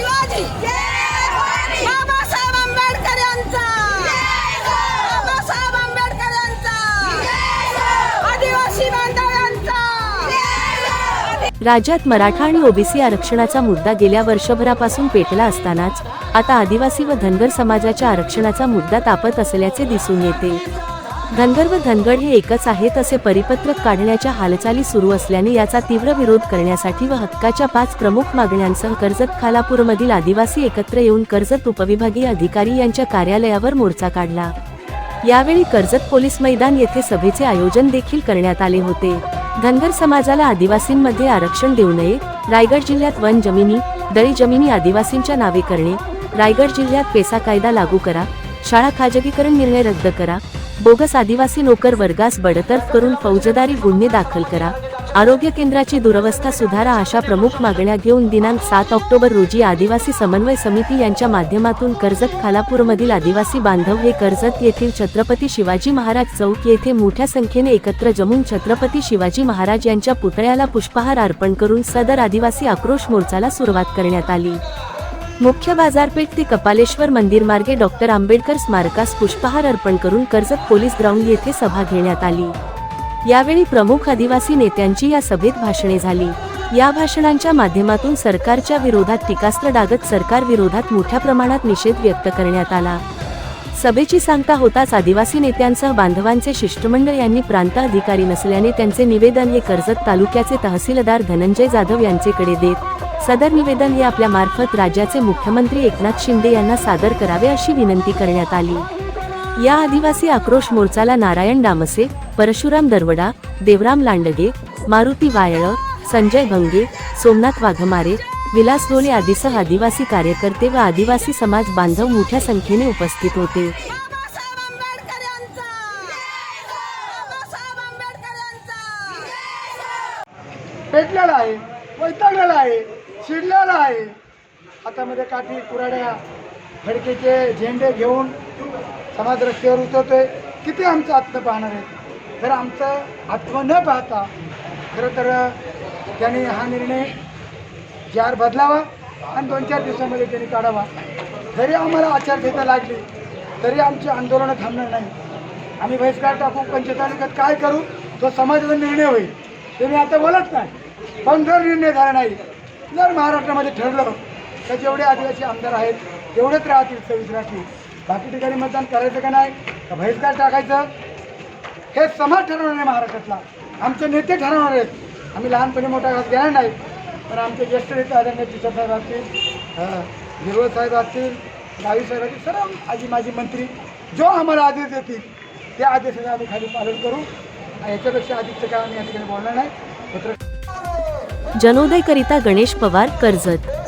शिवाजी. बाबासाहेब आंबेडकर यांचा. बाबासाहेब आंबेडकर यांचा. आदिवासी बांधवांचा राज्यात मराठा आणि ओबीसी आरक्षणाचा मुद्दा गेल्या वर्षभरापासून पेटला असतानाच आता आदिवासी व धनगर समाजाच्या आरक्षणाचा मुद्दा तापत असल्याचे दिसून येते. धनगर व धनगड हे एकच आहेत असे परिपत्रक काढण्याच्या हालचाली सुरू असल्याने याचा तीव्र विरोध करण्यासाठी व हक्काच्या पाच प्रमुख मागण्यांसह कर्जत खालापूरमधील आदिवासी एकत्र येऊन कर्जत उपविभागीय अधिकारी यांच्या कार्यालयावर मोर्चा काढला. यावेळी कर्जत पोलीस मैदान येथे सभेचे आयोजन देखील करण्यात आले होते. धनगर समाजाला आदिवासींमध्ये आरक्षण देऊ नये रायगड जिल्ह्यात वन जमिनी दळी जमिनी आदिवासींच्या नावे करणे रायगड जिल्ह्यात पेसा कायदा लागू करा शाळा खाजगीकरण निर्णय रद्द करा बोगस आदिवासी नोकर वर्गास बडतर्फ करून फौजदारी गुन्हे दाखल करा. आरोग्य केंद्राची दुरवस्था सुधारा अशा प्रमुख मागण्या घेऊन दिनांक सात ऑक्टोबर रोजी आदिवासी समन्वय समिती यांच्या माध्यमातून कर्जत खालापूरमधील आदिवासी बांधव हे कर्जत येथील छत्रपती शिवाजी महाराज चौक येथे मोठ्या संख्येने एकत्र जमून छत्रपती शिवाजी महाराज यांच्या पुतळ्याला पुष्पहार अर्पण करून सदर आदिवासी आक्रोश मोर्चाला सुरुवात करण्यात आली. मुख्य बाजारपेठ ते कपालेश्वर मंदिर मार्गे डॉक्टर आंबेडकर स्मारकास पुष्पहार अर्पण करून कर्जत पोलीस ग्राउंड येथे सभा घेण्यात आली. यावेळी प्रमुख आदिवासी नेत्यांची या सभेत भाषणे झाली. या भाषणांच्या माध्यमातून सरकारच्या विरोधात टीकास्त्र डागत सरकार विरोधात मोठ्या प्रमाणात निषेध व्यक्त करण्यात आला. सभेची सांगता होताच आदिवासी नेत्यांसह बांधवांचे शिष्टमंडळ यांनी प्रांत अधिकारी नसल्याने त्यांचे निवेदन हे कर्जत तालुक्याचे तहसीलदार धनंजय जाधव यांचेकडे देत सदर निवेदन हे आपल्या मार्फत राज्याचे मुख्यमंत्री एकनाथ शिंदे यांना सादर करावे अशी विनंती करण्यात आली. या आदिवासी आक्रोश मोर्चाला नारायण डामसे परशुराम दरवडा देवराम लांडगे मारुती वायळ संजय भंगे सोमनाथ वाघमारे विलास डोले आदीसह आदिवासी कार्यकर्ते व आदिवासी समाज बांधव मोठ्या संख्येने उपस्थित होते. पेटलेला आहे वैतागलेला आहे. चिडलेला आहे. हातामध्ये काठी कुराड्या फडकेचे झेंडे घेऊन समाज रस्त्यावर उतरतोय. किती आमचं आत्म पाहणार आहे? तर आमचं आत्म न पाहता खरं तर त्यांनी हा निर्णय जार बदलावा आणि दोन चार दिवसामध्ये त्यांनी काढावा. जरी आम्हाला आचारसंहिता लागली तरी आमची आंदोलनं थांबणार नाही. आम्ही बहिष्कार टाकू पंचतालिकात काय करू तो समाजाचा निर्णय होईल. ते मी आता बोलत नाही. पण जर निर्णय झाला नाही जर महाराष्ट्रामध्ये ठरलं तर जेवढे आदिवासी आमदार आहेत तेवढेच राहतील सव्वीस राहतील बाकी ठिकाणी मतदान करायचं का नाही का बहिष्कार टाकायचं हे समाज ठरवणार आहे महाराष्ट्रातला. आमचे नेते ठरवणार आहेत. आम्ही लहानपणी मोठा घास घेणार नाही पण आमचे ज्येष्ठ नेते आदरणीय पिचर साहेब असतील हिरवळ साहेब असतील गावी साहेब असतील सर्व आजी माजी मंत्री जो आम्हाला आदेश देतील त्या आदेशाचं आम्ही खाली पालन करू. याच्यापेक्षा अधिकचं काय आम्ही या ठिकाणी बोलणार नाही. जनोदयकरिता जनोदय करिता गणेश पवार कर्जत.